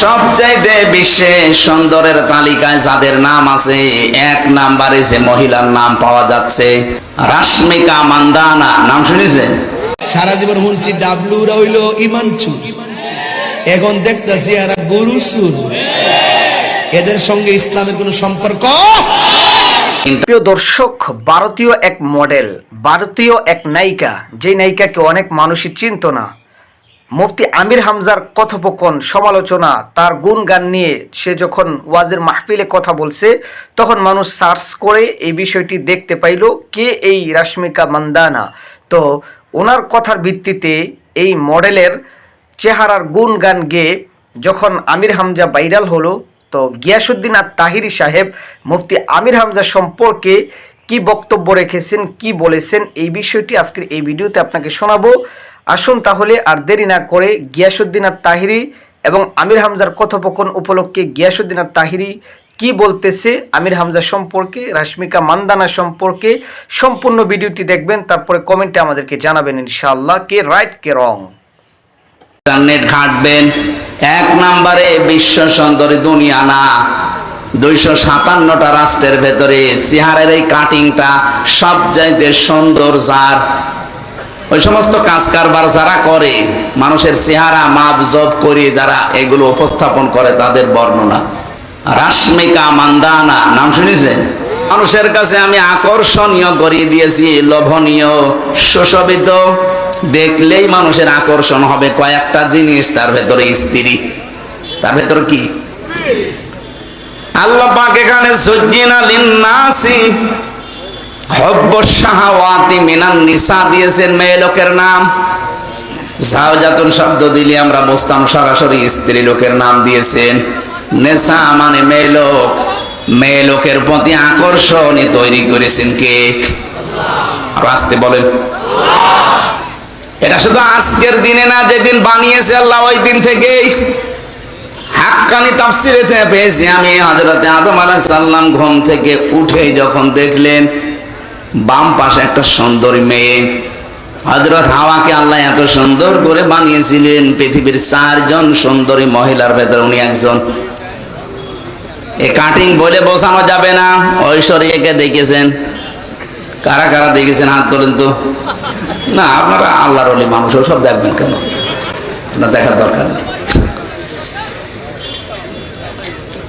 সবচাইতে বিশ্বে সুন্দরের তালিকায় যাদের নাম আছে এক নাম্বারে যে মহিলার নাম পাওয়া যাচ্ছে রাশ্মিকা মান্দানা। নাম শুনেছেন? সারা জীবন শুনছি ডাবলুরা হইল ইমানচু এখন দেখতেছি এরা গরু সুর এদের সঙ্গে ইসলামের কোনো সম্পর্ক? প্রিয় দর্শক ভারতীয় এক মডেল ভারতীয় এক নায়িকা। যে নায়িকাকে অনেক মানুষই চিনত না। মুফতি আমির হামজার কথোপকথন, সমালোচনা, তার গুণগান নিয়ে সে যখন ওয়াজের মাহফিলে কথা বলছে, তখন মানুষ সার্চ করে এই বিষয়টি দেখতে পাইল, কে এই রাশ্মিকা মান্দানা? তো ওনার কথার ভিত্তিতে এই মডেলের চেহারার গুণগান গেয়ে যখন আমির হামজা ভাইরাল হলো, তো গিয়াসুদ্দিন আর তাহিরি সাহেব, মুফতি আমির হামজা সম্পর্কে কি বক্তব্য রেখেছেন, কি বলেছেন, এই বিষয়টি আজকের এই ভিডিওতে আপনাকে শোনাবো। আসুন তাহলে আর দেরি না করে গিয়াসুদ্দিন আর তাহিরি এবং আমির হামজার কথোপকথন উপলক্ষে গিয়াসুদ্দিন আর তাহিরি কি বলতেছে, আমির হামজা সম্পর্কে, রাশ্মিকা মান্দানা সম্পর্কে সম্পূর্ণ ভিডিওটি দেখবেন, তারপরে কমেন্টে আমাদেরকে জানাবেন ইনশাআল্লাহ। কে রাইট, কে রং? ইন্টারনেট ঘাঁটবেন, এক নাম্বারে বিশ্ব সুন্দরী দুনিয়া না। দুইশো সাতান্নটা রাষ্ট্রের ভেতরে, সিহারের এই কাটিংটা সব চাইতে সুন্দর যার। ওই সমস্ত কাজ কারবার যারা করে মানুষের চেহারা মাপ জব করে যারা এগুলো উপস্থাপন করে তাদের বর্ণনা। রাশ্মিকা মান্দানা নাম শুনেছেন? মানুষের কাছে আমি আকর্ষণীয় করিয়ে দিয়েছি লোভনীয় সুশোভিত। দেখলেই মানুষের আকর্ষণ হবে কয়েকটা জিনিস তার ভেতরে স্ত্রী। তার ভেতর কি? আল্লাহ পাক এখানে সুজ্জিনা লিন্নাসি মানে আসতে বলেন। এটা শুধু আজকের দিনে না, যেদিন বানিয়েছে আল্লাহ ওই দিন থেকেই। হাক্কানি তাফসিরে পেয়েছি আমি, হযরতে আদম আলাইহিস সালাম ঘুম থেকে উঠে যখন দেখলেন বাম পাশে একটা সুন্দরী মেয়ে। হযরত হাওয়াকে আল্লাহ এত সুন্দর করে বানিয়েছিলেন, পৃথিবীর চারজন সুন্দরী মহিলার ভেতর উনি একজন। এ কাটিং বলে বোঝানো যাবে না। ঐশ্বরীয়কে দেখেছেন। কারা কারা দেখেছেন? হাত তোলেন তো। না, আপনারা আল্লাহর অলি মানুষ সব দেখবেন কেন? আপনার দেখার দরকার নেই।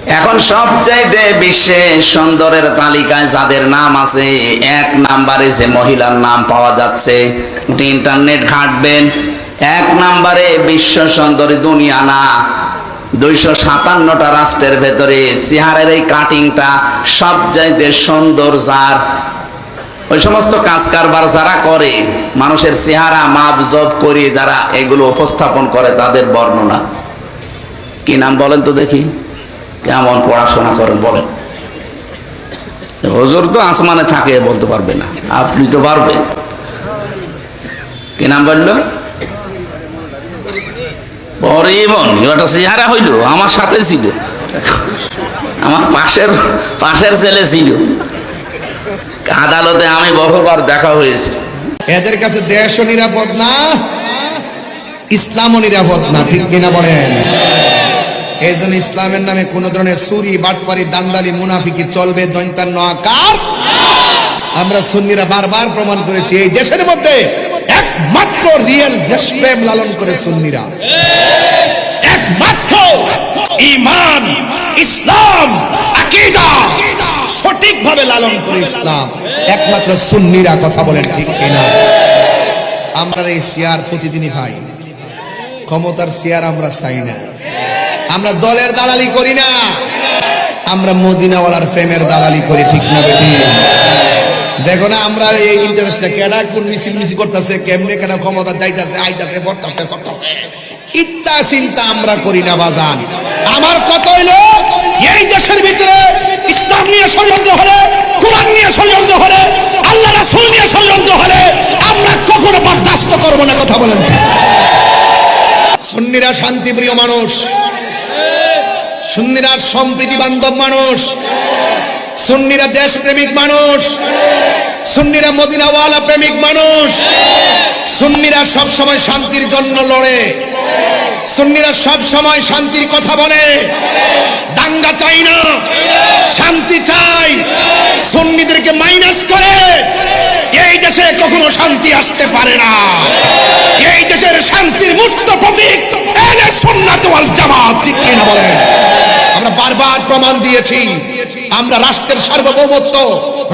এখন সবচাইতে বিশ্বে সুন্দরের তালিকায় যাদের নাম আছে, এক নাম্বারে যে মহিলার নাম পাওয়া যাচ্ছে ইন্টারনেট ঘাঁটবেন। এক নাম্বারে বিশ্ব সুন্দরী দুনিয়া না, দুইশো সাতান্নটা রাষ্ট্রের ভেতরে সিহারের এই কাটিংটা সবচাইতে সুন্দর যার। ওই সমস্ত কাজ কারবার যারা করে, মানুষের চেহারা মাপ জব করে যারা এগুলো উপস্থাপন করে, তাদের বর্ণনা। কি নাম বলেন তো দেখি। কেমন পড়াশোনা করেন বলেন। হজুর তো আসমানে থাকে বলতে পারবে না। আপনি তো পারবেন। কি নাম বলল? পরিমন ওটা চেহারা হইল, আমার সাথে ছিল। আমার পাশের পাশের ছেলে ছিল। আদালতে আমি বহুবার দেখা হয়েছে। এদের কাছে দেশও নিরাপদ না, ইসলামও নিরাপদ না, ঠিক কিনা বলেন? এই জন্য ইসলামের নামে কোন ধরনের সুরি বাটপারি দান্দালি মুনাফিকি চলবে দৈন্তান্ন আকার। আমরা সুন্নিরা বারবার প্রমাণ করেছি, এই দেশের মধ্যে একমাত্র রিয়েল দেশপ্রেম লালন করে সুন্নিরা। একমাত্র ইমান, ইসলাম, আকীদা সঠিকভাবে লালন করে ইসলাম। একমাত্র সুন্নিরা কথা বলেন ঠিক কিনা? আমরা এই সিয়ার প্রতিদিনই ভাই, ক্ষমতার সিয়ার আমরা চাই না। আমরা দলের দালালি করি না। আমরা মদিনাওয়ালার প্রেমের দালালি করি, ঠিক না বেটি দেখো না, আমরা এই ইন্টারেস্টটা কেডা কোন মিছিল মিছিল করতেছে, কেমনে কেন ক্ষমতা যাইতাছে, আইতাছে, পড়তাছে সরতাছে ইত্তা চিন্তা আমরা করি না, বাজান। আমার কত হইল, এই দেশের ভিতরে ইসলাম নিয়ে ষড়যন্ত্র হলে, কোরআন নিয়ে ষড়যন্ত্র হলে, আল্লাহ রাসূল নিয়ে ষড়যন্ত্র হলে, আমরা কখনো বরদাস্ত করব না, কথা বলেন। সুন্নিরা শান্তিপ্রিয় মানুষ। সুন্নিরা সম্প্রীতি বান্ধব মানুষ। সুন্নিরা দেশপ্রেমিক মানুষ। সুন্নিরা মদিনাওয়ালা প্রেমিক মানুষ। সুন্নিরা সব সময় শান্তির জন্য লড়ে। সুন্নিরা সব সময় শান্তির কথা বলে। দাঙ্গা চাই না। শান্তি চাই। সুন্নিদেরকে মাইনাস করে। এই দেশে কখনো শান্তি আসতে পারে না। এই দেশের শান্তির মূর্ত প্রতীক সুন্নাত ওয়াল বারবার প্রমাণ দিয়েছি। আমরা রাষ্ট্রের সার্বভৌমত্ব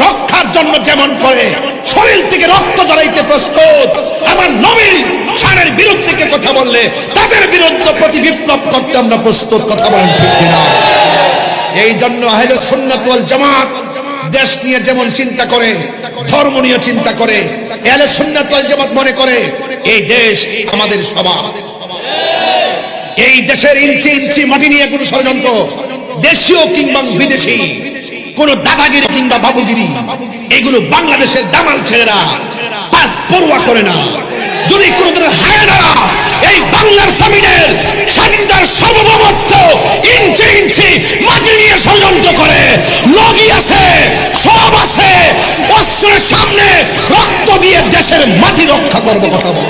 রক্ষার জন্য যেমন করে শরীর থেকে রক্ত জড়াইতে প্রস্তুত, আমার নবীর শানের বিরুদ্ধে কথা বললে, তাদের বিরুদ্ধে প্রতি বিপ্লব করতে আমরা প্রস্তুত, কথা বলেন ঠিক কিনা? এই জন্য আহলে সুন্নাত ওয়াল জামাত দেশ নিয়ে যেমন চিন্তা করে, ধর্ম নিয়ে চিন্তা করে, আহলে সুন্নাত ওয়াল জামাত মনে করে, এই দেশ আমাদের সবার। এই দেশের ইঞ্চি ইঞ্চি মাটি নিয়ে কোনো ষড়যন্ত্র দেশীয় কিংবা বিদেশি, কোন দাদাগিরি কিংবা বাবুগিরি, এগুলো বাংলাদেশের দামাল ছেলেরা পাক পড়ুয়া করে না। যদি কোনদিন হায়নারা এই বাংলার জমিনের স্বাধীনতার সার্বভৌমত্ব ইঞ্চি ইঞ্চি মাটি নিয়ে ষড়যন্ত্র করে। লগি আছে, সব আছে অস্ত্রের সামনে রক্ত দিয়ে দেশের মাটি রক্ষা করব কথা বলে।